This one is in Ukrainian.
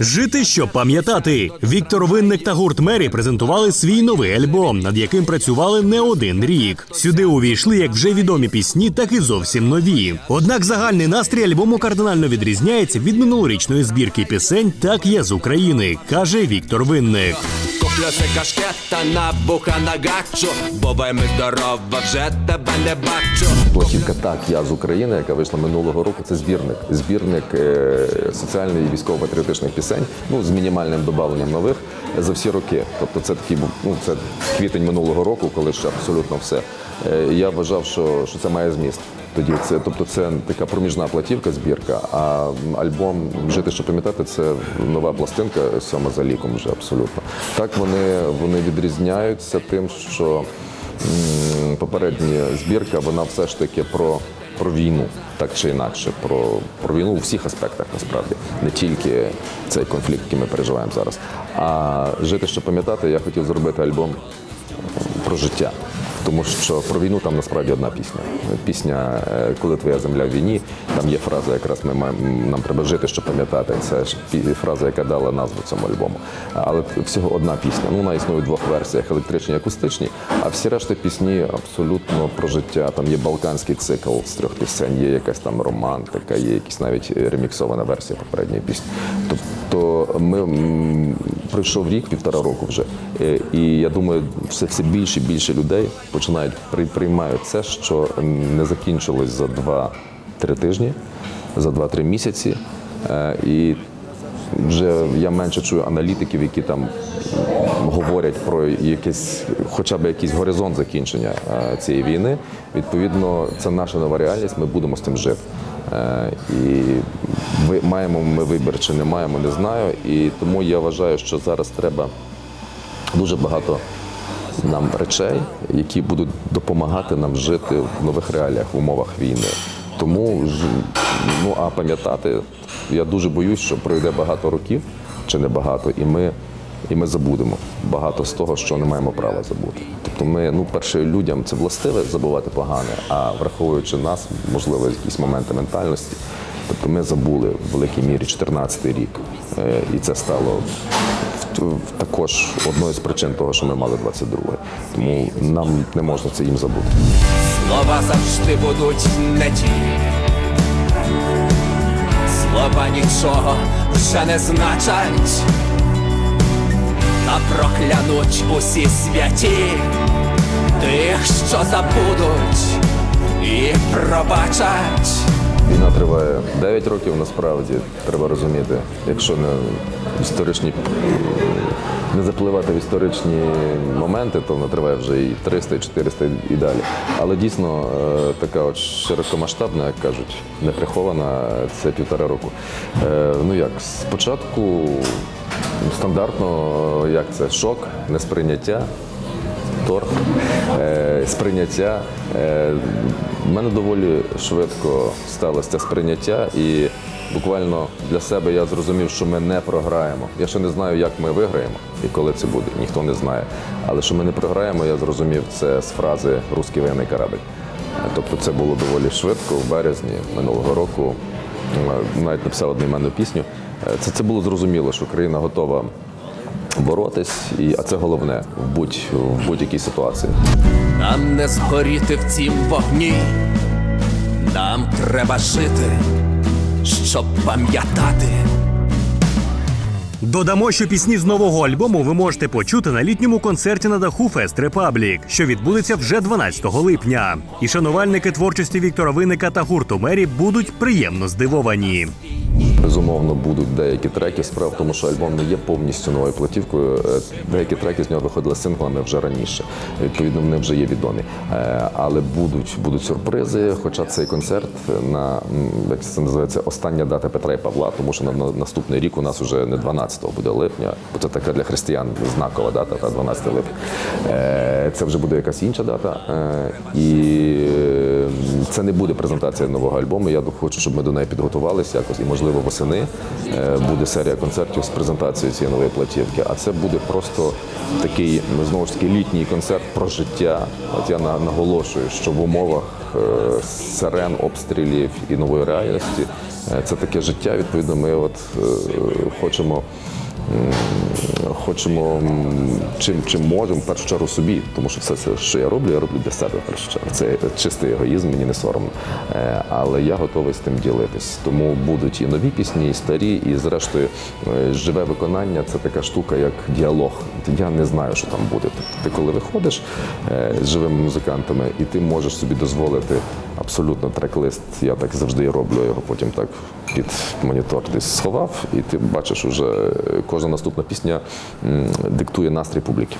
Жити, щоб пам'ятати. Віктор Винник та гурт Мері презентували свій новий альбом, над яким працювали не один рік. Сюди увійшли як вже відомі пісні, так і зовсім нові. Однак загальний настрій альбому кардинально відрізняється від минулорічної збірки пісень Так я з України, каже Віктор Винник. Куплю си кашкета на буха на гачу, бо вельми здорова, вже тебе не бачу. Платівка так, я з України, яка вийшла минулого року. Це збірник. Збірник е, соціальних і військово-патріотичних пісень, ну з мінімальним додавленням нових за всі роки. Тобто, це такий був ну це квітень минулого року, коли ще абсолютно все. Е, я вважав, що, що це має зміст. Тоді це, тобто, це така проміжна платівка, збірка. А альбом Жити, що пам'ятати, це нова пластинка, сьома за ліком вже абсолютно. Так вони, вони відрізняються тим, що попередня збірка, вона все ж таки про, про війну, так чи інакше, про, про війну у всіх аспектах насправді, не тільки цей конфлікт, який ми переживаємо зараз. А жити, що пам'ятати, я хотів зробити альбом про життя. Тому що про війну там насправді одна пісня. Пісня е, Коли твоя земля в війні. Там є фраза, якраз ми маємо нам треба жити, щоб пам'ятати. Це ж фраза, яка дала назву цьому альбому. Але всього одна пісня. Ну вона існує в двох версіях: електричні і акустичні. А всі решта пісні абсолютно про життя. Там є балканський цикл з трьох пісень, є якась там романтика, є якась навіть реміксована версія попередньої пісні. Тобто ми пройшов рік, півтора року вже. Е, І я думаю, все, все більше і більше людей починають при- приймають це, що не закінчилось за 2-3 тижні, за 2-3 місяці. Е, І вже я менше чую аналітиків, які там говорять про якийсь, хоча б якийсь горизонт закінчення е, цієї війни. Відповідно, це наша нова реальність. Ми будемо з цим жити. Е, І маємо ми вибір чи не маємо, не знаю. І тому я вважаю, що зараз треба дуже багато нам речей, які будуть допомагати нам жити в нових реаліях в умовах війни. Тому ну а пам'ятати, я дуже боюсь, що пройде багато років, чи не багато, і ми, і ми забудемо багато з того, що не маємо права забути. Тобто, ми, ну, перше, людям це властиве забувати погане, а враховуючи нас, можливо, якісь моменти ментальності. Тобто ми забули в великій мірі 14-й рік, Е, і це стало також одною з причин того, що ми мали 22-й. Тому нам не можна це їм забути. Слова завжди будуть не ті. Слова нічого вже не значать. Та проклянуть усі святі тих, що забудуть і пробачать. Війна триває 9 років, насправді треба розуміти, якщо не історичні не запливати в історичні моменти, то вона триває вже і 300, і 400 і далі. Але дійсно е, така от широкомасштабна, як кажуть, не прихована, це півтора року. Е, Ну як, спочатку стандартно, як це, шок, несприйняття торг, е, сприйняття. Е, в мене доволі швидко сталося сприйняття, і буквально для себе я зрозумів, що ми не програємо. Я ще не знаю, як ми виграємо і коли це буде, ніхто не знає. Але що ми не програємо, я зрозумів це з фрази Руський воєнний корабль. Е, Тобто це було доволі швидко, в березні минулого року. Е, Навіть написав одноіменну пісню. Е, Це, це було зрозуміло, що Україна готова боротись, і, а це головне в, будь, в будь-якій ситуації. Нам не згоріти в цім вогні. Нам треба жити, щоб пам'ятати. Додамо, що пісні з нового альбому ви можете почути на літньому концерті на даху Фест Репаблік, що відбудеться вже 12 липня. І шанувальники творчості Віктора Винника та гурту Мері будуть приємно здивовані. Безумовно, будуть деякі треки. Справа в тому, що альбом не є повністю новою платівкою. Е, Деякі треки з нього виходили синглами вже раніше. Відповідно, вони вже є відомі. Е, Але будуть, будуть сюрпризи. Хоча цей концерт на як це називається остання дата Петра і Павла, тому що на, на наступний рік у нас вже не 12 буде липня, бо це така для християн знакова дата, та 12 липня. Е, Це вже буде якась інша дата. І це не буде презентація нового альбому. Я хочу, щоб ми до неї підготувалися якось, і можливо восени е, буде серія концертів з презентацією цієї нової платівки. А це буде просто такий ну, знову ж таки літній концерт про життя. От я наголошую, що в умовах е, сирен, обстрілів і нової реальності Е, Це таке життя. Відповідно, ми от хочемо. Хочемо чим, чим можемо, в першу чергу собі, тому що все це, що я роблю, я роблю для себе в першу чергу. Це чистий егоїзм, мені не соромно. Е, Але я готовий з тим ділитись. Тому будуть і нові пісні, і старі, і зрештою е, живе виконання це така штука, як діалог. Я не знаю, що там буде. Тобто ти коли виходиш е, з живими музикантами, і ти можеш собі дозволити абсолютно трек-лист. Я так завжди роблю. Його потім так під монітор десь сховав, і ти бачиш, уже кожна наступна пісня диктує настрій публіки.